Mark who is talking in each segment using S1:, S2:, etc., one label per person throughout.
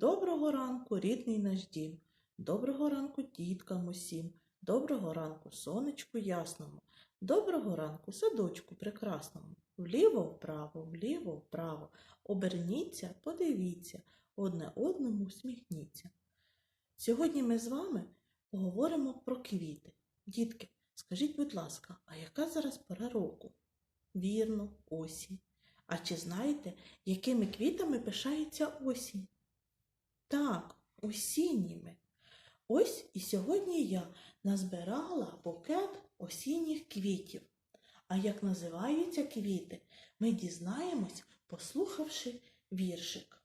S1: Доброго ранку, рідний наш дім. Доброго ранку, діткам усім. Доброго ранку, сонечку ясному. Доброго ранку, садочку прекрасному. Вліво вправо, вліво вправо. Оберніться, подивіться, одне одному усміхніться. Сьогодні ми з вами поговоримо про квіти. Дітки, скажіть, будь ласка, а яка зараз пора року? Вірно, осінь. А чи знаєте, якими квітами пишається осінь? Так, осінніми. Ось і сьогодні я назбирала букет осінніх квітів. А як називаються квіти, ми дізнаємось, послухавши віршик.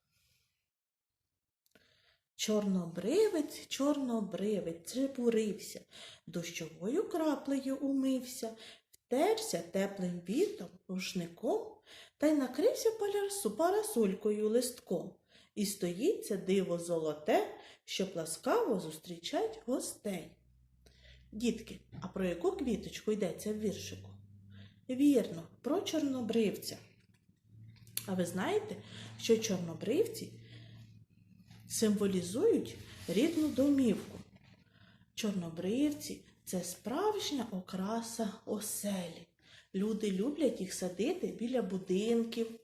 S1: Чорнобривець, чорнобривець, чепурився, дощовою краплею умився, втерся теплим вітром, рушником та й накрився парасолькою листком. І стоїть це диво золоте, що ласкаво зустрічать гостей. Дітки, а про яку квіточку йдеться в віршику? Вірно, про чорнобривця. А ви знаєте, що чорнобривці символізують рідну домівку. Чорнобривці це справжня окраса оселі. Люди люблять їх садити біля будинків,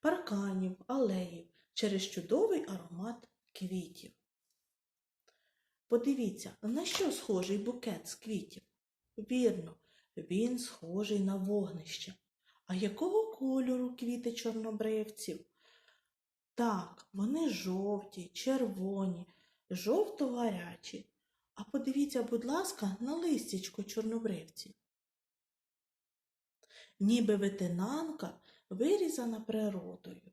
S1: парканів, алеїв через чудовий аромат квітів. Подивіться, на що схожий букет з квітів? Вірно, він схожий на вогнище. А якого кольору квіти чорнобривців? Так, вони жовті, червоні, жовто-гарячі. А подивіться, будь ласка, на листячко чорнобривців. Ніби ветенанка вирізана природою.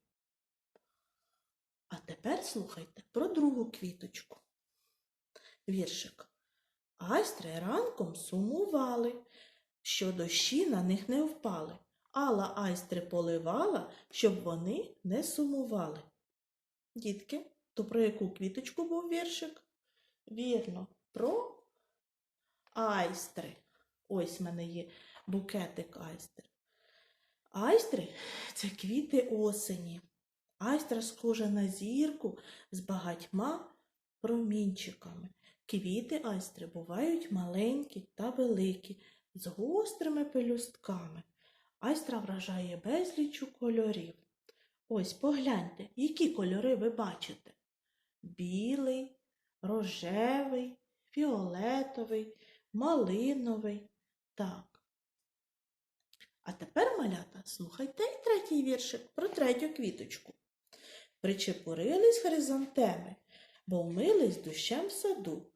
S1: А тепер слухайте про другу квіточку. Віршик. Айстри ранком сумували, що дощі на них не впали. Алла айстри поливала, щоб вони не сумували. Дітки, то про яку квіточку був віршик? Вірно, про айстри. Ось в мене є букетик айстр. Айстри це квіти осені. Айстра схожа на зірку з багатьма промінчиками. Квіти айстри бувають маленькі та великі, з гострими пелюстками. Айстра вражає безлічу кольорів. Ось погляньте, які кольори ви бачите. Білий, рожевий, фіолетовий, малиновий. Так. А тепер, малята, слухайте й третій віршик про третю квіточку. Причепурились хризантеми, бо вмились дощем в саду,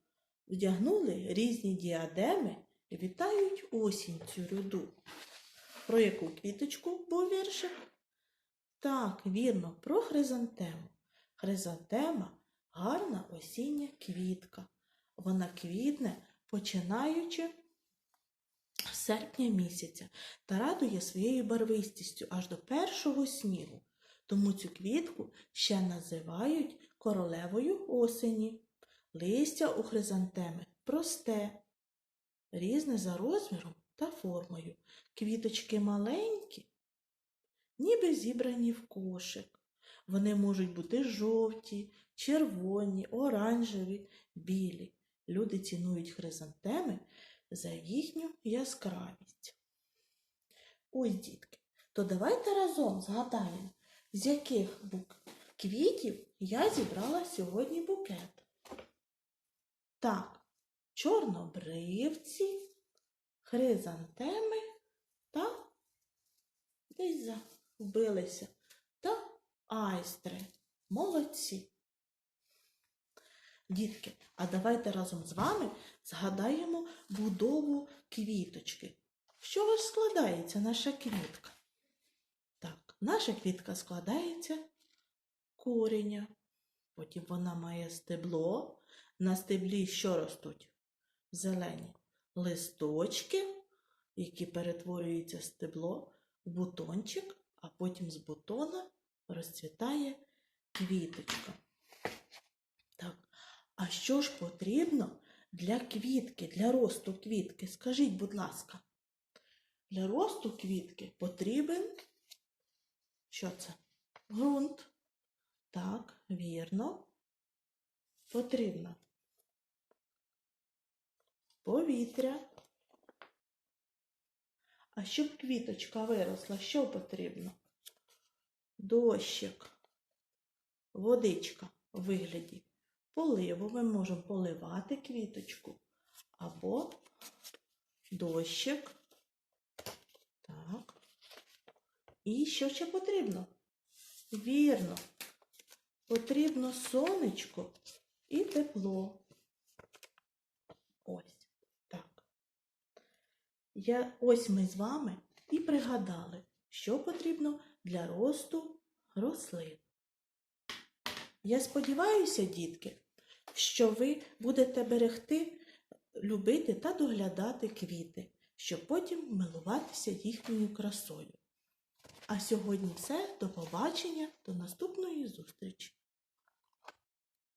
S1: вдягнули різні діадеми і вітають осінь цю ряду. Про яку квіточку був віршик? Так, вірно, про хризантему. Хризантема гарна осіння квітка. Вона квітне, починаючи з серпня місяця та радує своєю барвистістю аж до першого снігу. Тому цю квітку ще називають королевою осені. Листя у хризантеми просте, різне за розміром та формою. Квіточки маленькі, ніби зібрані в кошик. Вони можуть бути жовті, червоні, оранжеві, білі. Люди цінують хризантеми за їхню яскравість. Ось, дітки, то давайте разом згадаємо, з яких квітів я зібрала сьогодні букет. Так, чорнобривці, хризантеми та десь забилися та айстри. Молодці. Дітки, а давайте разом з вами згадаємо будову квіточки. Чого ж складається наша квітка? Наша квітка складається кореня. Потім вона має стебло. На стеблі що ростуть? Зелені листочки, які перетворюються стебло в бутончик, а потім з бутона розцвітає квіточка. Так, а що ж потрібно для квітки, для росту квітки? Скажіть, будь ласка, для росту квітки потрібен що це? Грунт. Так, вірно. потрібно повітря. А щоб квіточка виросла, що потрібно? Дощик, водичка у вигляді поливу. Ми можемо поливати квіточку або дощик. Так. І що ще потрібно? Вірно, потрібно сонечко і тепло. Ось так. Я, ось ми з вами і пригадали, що потрібно для росту рослин. Я сподіваюся, дітки, що ви будете берегти, любити та доглядати квіти, щоб потім милуватися їхньою красою. А сьогодні все. До побачення, до наступної зустрічі!